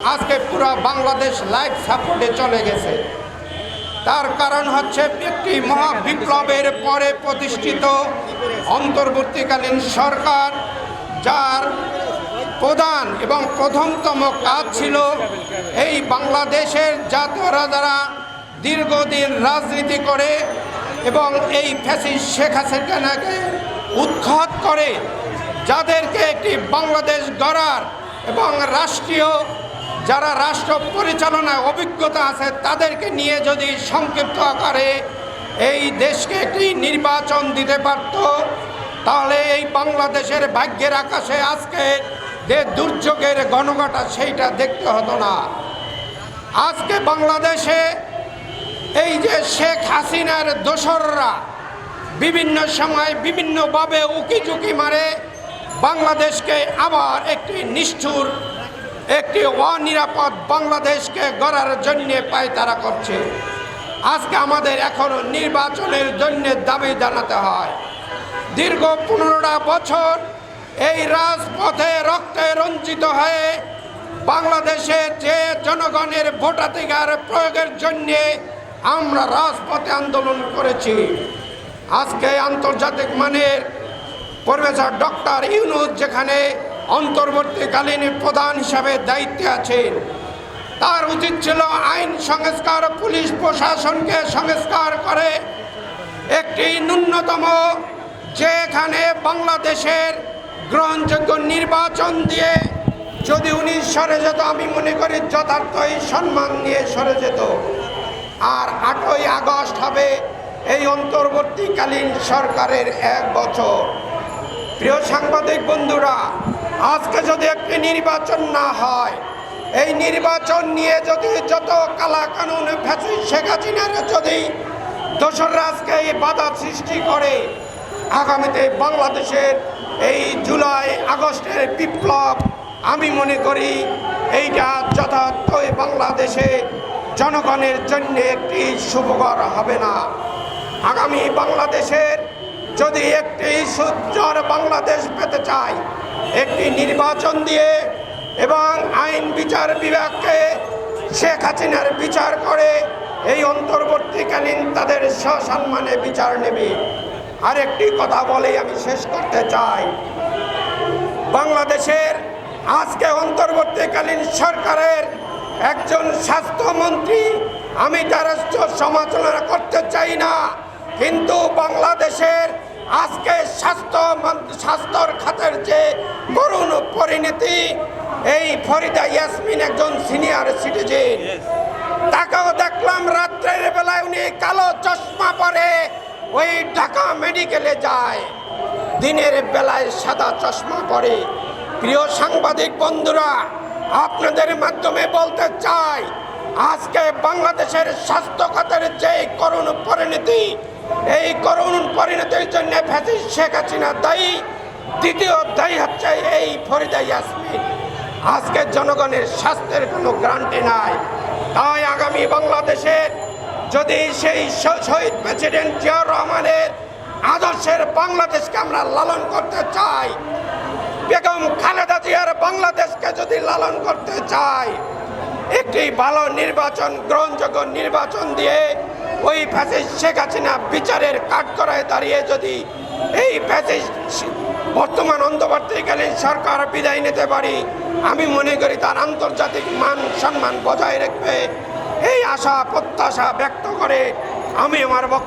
আজকে পুরো বাংলাদেশ লাইভ সাপোর্টে চলে গেছে। তার কারণ হচ্ছে একটি মহা বিপ্লবের পরে প্রতিষ্ঠিত অন্তর্বর্তীকালীন সরকার, যার প্রধান এবং প্রথমতম কাজ ছিল এই বাংলাদেশের জাতীয় রাজারা দীর্ঘদিন রাজনীতি করে এবং এই ফ্যাসিস শেখ হাসিনাকে উৎখাত করে, যাদেরকে একটি বাংলাদেশ গড়ার এবং রাষ্ট্রীয় যারা রাষ্ট্র পরিচালনায় অভিজ্ঞতা আছে, তাদেরকে নিয়ে যদি সংক্ষিপ্ত আকারে এই দেশকে একটি নির্বাচন দিতে পারত, তাহলে এই বাংলাদেশের ভাগ্যের আকাশে আজকে যে দুর্যোগের গণঘটা সেইটা দেখতে হতো না। আজকে বাংলাদেশে এই যে শেখ হাসিনার দোসররা বিভিন্ন সময় বিভিন্নভাবে উকি ঝুঁকি মারে, বাংলাদেশকে আবার একটি নিষ্ঠুর একটি অনিরাপদ বাংলাদেশকে গড়ার জন্য পায়তারা করছে। আজকে আমাদের এখনও নির্বাচনের জন্য দাবি জানাতে হয়। দীর্ঘ পনেরোটা বছর এই রাজপথে রক্তে রঞ্জিত হয়ে বাংলাদেশের যে জনগণের ভোটাধিকার প্রয়োগের জন্যে আমরা রাজপথে আন্দোলন করেছি। আজকে আন্তর্জাতিক মানের প্রফেসর ডক্টর ইউনুস যেখানে অন্তর্বর্তীকালীন প্রধান হিসাবে দায়িত্বে আছেন। তার উচিত ছিল আইন সংস্কার, পুলিশ প্রশাসনকে সংস্কার করে একটি ন্যূনতম যেখানে বাংলাদেশের গ্রহণযোগ্য নির্বাচন দিয়ে যদি উনি সরে যেত, আমি মনে করি যথার্থই সম্মান নিয়ে সরে যেত। আর আটই আগস্ট হবে এই অন্তর্বর্তীকালীন সরকারের এক বছর। প্রিয় সাংবাদিক বন্ধুরা আজকে যদি একটি নির্বাচন না হয়, এই নির্বাচন নিয়ে যদি যত কালা কানুন ফ্যাসি শেখ হাসিনার যদি দোসর রাজকে এই বাধা সৃষ্টি করে, আগামীতে বাংলাদেশের এই জুলাই আগস্টের বিপ্লব, আমি মনে করি এইটা যথার্থই বাংলাদেশে জনগণের জন্য একটি শুভকর হবে না। আগামী বাংলাদেশের যদি একটি সুজ্জ্বর বাংলাদেশ পেতে চাই একটি নির্বাচন দিয়ে এবং আইন বিচার বিভাগকে শেখ হাসিনার বিচার করে এই অন্তর্বর্তীকালীন তাদের সসম্মানে বিচার নেবে। আরেকটি কথা বলেই আমি শেষ করতে চাই। বাংলাদেশের আজকে অন্তর্বর্তীকালীন সরকারের একজন স্বাস্থ্যমন্ত্রী আমি তার সমালোচনা করতে চাই না, কিন্তু বাংলাদেশের আজকে স্বাস্থ্য স্বাস্থ্যর খাতের যে করুণ পরিণতি এই ফরিদা ইয়াসমিন একজন সিনিয়র সিটিজেন। তাকেও দেখলাম রাত্রের বেলায় উনি কালো চশমা পরে ওই ঢাকা মেডিকেলে যায়। দিনের বেলায় সাদা চশমা পরে। প্রিয় সাংবাদিক বন্ধুরা আপনাদের মাধ্যমে বলতে চাই আজকে বাংলাদেশের স্বাস্থ্য খাতের যে করুণ পরিণতি এই করুণ পরিণতির জন্য ফ্যাসিস শেখ হাসিনা দায়ী। দ্বিতীয় দায়ী হচ্ছে এই ফরিদা ইয়াসমিন। আজকে জনগণের স্বাস্থ্যের কোনো গ্যারান্টি নাই। তাই আগামী বাংলাদেশের যদি সেই শহীদ প্রেসিডেন্ট জিয়াউর রহমানের আদর্শের বাংলাদেশকে আমরা লালন করতে চাই, বেগম খালেদা জিয়ার বাংলাদেশকে যদি লালন করতে চাই, একটি ভালো নির্বাচন, গ্রহণযোগ্য নির্বাচন দিয়ে ওই ফ্যাসিস শেখ হাসিনা বিচারের কাঠকড়ায় দাঁড়িয়ে যদি এই ফ্যাসিস বর্তমান অন্তর্বর্তীকালীন সরকার বিদায় নিতে পারি, আমি মনে করি তার আন্তর্জাতিক মান সম্মান বজায় রাখবে। এই আশা, প্রত্যাশা ব্যক্ত করে আমি আমার